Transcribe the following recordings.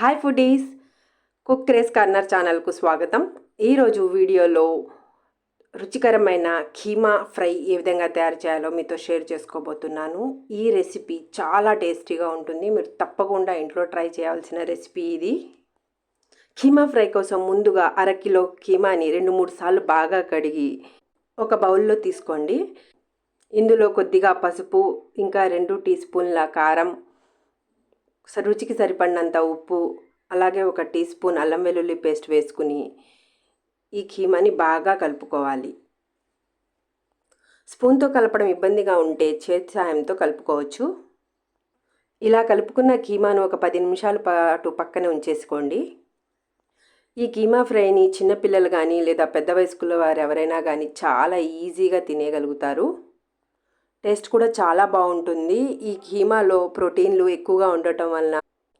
Hi foodies. Cook craze corner ఛానల్కు స్వాగతం. ఈరోజు వీడియోలో రుచికరమైన కీమా ఫ్రై ఏ విధంగా తయారు చేయాలో మీతో షేర్ చేసుకోబోతున్నాను. ఈ రెసిపీ చాలా టేస్టీగా ఉంటుంది. మీరు తప్పకుండా ఇంట్లో ట్రై చేయాల్సిన రెసిపీ ఇది. కీమా ఫ్రై కోసం ముందుగా అరకిలో కీమాని రెండు మూడు సార్లు బాగా కడిగి ఒక బౌల్లో తీసుకోండి. ఇందులో కొద్దిగా పసుపు ఇంకా రెండు టీ స్పూన్ల కారం స- రుచికి సరిపడినంత ఉప్పు అలాగే ఒక టీ స్పూన్ అల్లం వెల్లుల్లి పేస్ట్ వేసుకుని ఈ కీమాని బాగా కలుపుకోవాలి. స్పూన్తో కలపడం ఇబ్బందిగా ఉంటే చేతి సాయంతో కలుపుకోవచ్చు. ఇలా కలుపుకున్న కీమాను ఒక పది నిమిషాల పాటు పక్కన ఉంచేసుకోండి. ఈ కీమా ఫ్రైని చిన్నపిల్లలు కానీ లేదా పెద్ద వయస్కుల వారు ఎవరైనా కానీ చాలా ఈజీగా తినేయగలుగుతారు. టేస్ట్ కూడా చాలా బాగుంటుంది. ఈ కీమాలో ప్రోటీన్లు ఎక్కువగా ఉండటం వలన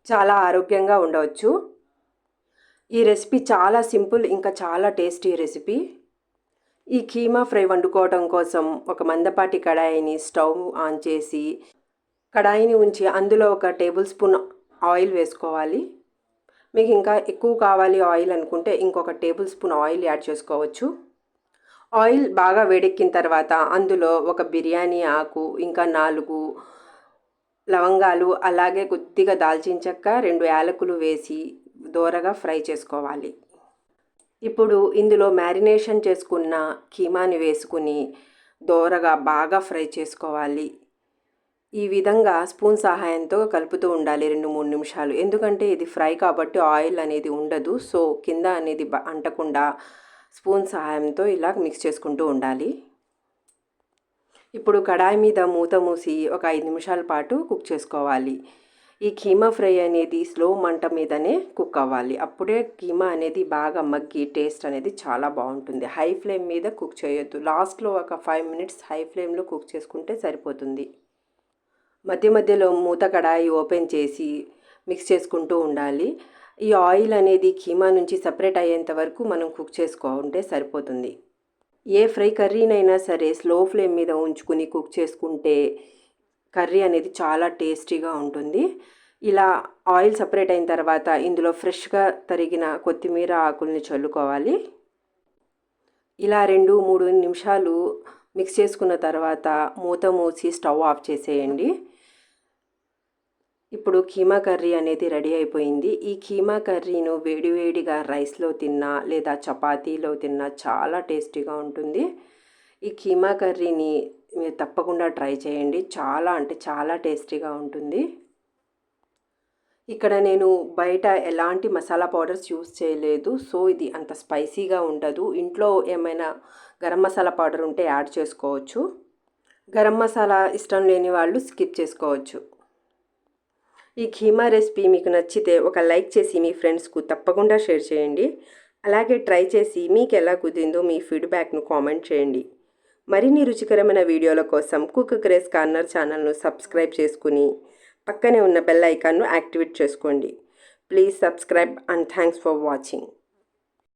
చాలా ఆరోగ్యంగా ఉండవచ్చు. ఈ రెసిపీ చాలా సింపుల్ ఇంకా చాలా టేస్టీ రెసిపీ. ఈ కీమా ఫ్రై వండుకోవడం కోసం ఒక మందపాటి కడాయిని స్టవ్ ఆన్ చేసి కడాయిని ఉంచి అందులో ఒక టేబుల్ స్పూన్ ఆయిల్ వేసుకోవాలి. మీకు ఇంకా ఎక్కువ కావాలి ఆయిల్ అనుకుంటే ఇంకొక టేబుల్ స్పూన్ ఆయిల్ యాడ్ చేసుకోవచ్చు. ఆయిల్ బాగా వేడెక్కిన తర్వాత అందులో ఒక బిర్యానీ ఆకు ఇంకా నాలుగు లవంగాలు అలాగే కొద్దిగా దాల్చిన చెక్క రెండు యాలకులు వేసి దోరగా ఫ్రై చేసుకోవాలి. ఇప్పుడు ఇందులో మ్యారినేషన్ చేసుకున్న కీమాని వేసుకుని దోరగా బాగా ఫ్రై చేసుకోవాలి. ఈ విధంగా స్పూన్ సహాయంతో కలుపుతూ ఉండాలి రెండు మూడు నిమిషాలు. ఎందుకంటే ఇది ఫ్రై కాబట్టి ఆయిల్ అనేది ఉండదు సో కింద అనేది అంటకుండా స్పూన్ సహాయంతో ఇలా మిక్స్ చేసుకుంటూ ఉండాలి. ఇప్పుడు కడాయి మీద మూత మూసి ఒక ఐదు నిమిషాల పాటు కుక్ చేసుకోవాలి. ఈ కీమా ఫ్రై అనేది స్లో మంట మీదనే కుక్ అవ్వాలి. అప్పుడే కీమా అనేది బాగా మగ్గి టేస్ట్ అనేది చాలా బాగుంటుంది. హై ఫ్లేమ్ మీద కుక్ చేయొద్దు. లాస్ట్లో ఒక ఫైవ్ మినిట్స్ హై ఫ్లేమ్లో కుక్ చేసుకుంటే సరిపోతుంది. మధ్య మధ్యలో మూత కడాయి ఓపెన్ చేసి మిక్స్ చేసుకుంటూ ఉండాలి. ఈ ఆయిల్ అనేది కీమా నుంచి సపరేట్ అయ్యేంత వరకు మనం కుక్ చేసుకుంటే సరిపోతుంది. ఏ ఫ్రై కర్రీనైనా సరే స్లో ఫ్లేమ్ మీద ఉంచుకుని కుక్ చేసుకుంటే కర్రీ అనేది చాలా టేస్టీగా ఉంటుంది. ఇలా ఆయిల్ సపరేట్ అయిన తర్వాత ఇందులో ఫ్రెష్గా తరిగిన కొత్తిమీర ఆకుల్ని చల్లుకోవాలి. ఇలా రెండు మూడు నిమిషాలు మిక్స్ చేసుకున్న తర్వాత మూత మూసి స్టవ్ ఆఫ్ చేసేయండి. ఇప్పుడు కీమా కర్రీ అనేది రెడీ అయిపోయింది. ఈ కీమా కర్రీను వేడివేడిగా రైస్లో తిన్నా లేదా చపాతీలో తిన్నా చాలా టేస్టీగా ఉంటుంది. ఈ కీమా కర్రీని మీరు తప్పకుండా ట్రై చేయండి. చాలా అంటే చాలా టేస్టీగా ఉంటుంది. ఇక్కడ నేను బయట ఎలాంటి మసాలా పౌడర్స్ యూస్ చేయలేదు. సో ఇది అంత స్పైసీగా ఉండదు. ఇంట్లో ఏమైనా గరం మసాలా పౌడర్ ఉంటే యాడ్ చేసుకోవచ్చు. గరం మసాలా ఇష్టం లేని వాళ్ళు స్కిప్ చేసుకోవచ్చు. ఈ కీమా రెసిపీ మీకు నచ్చితే ఒక లైక్ చేసి మీ ఫ్రెండ్స్కు తప్పకుండా షేర్ చేయండి. అలాగే ట్రై చేసి మీకు ఎలా కుదిరిందో మీ ఫీడ్బ్యాక్ను కామెంట్ చేయండి. మరిన్ని రుచికరమైన వీడియోల కోసం కుక్ క్రేస్ కార్నర్ ఛానల్ను సబ్స్క్రైబ్ చేసుకుని పక్కనే ఉన్న బెల్ ఐకాన్ను యాక్టివేట్ చేసుకోండి. Please subscribe and thanks for watching.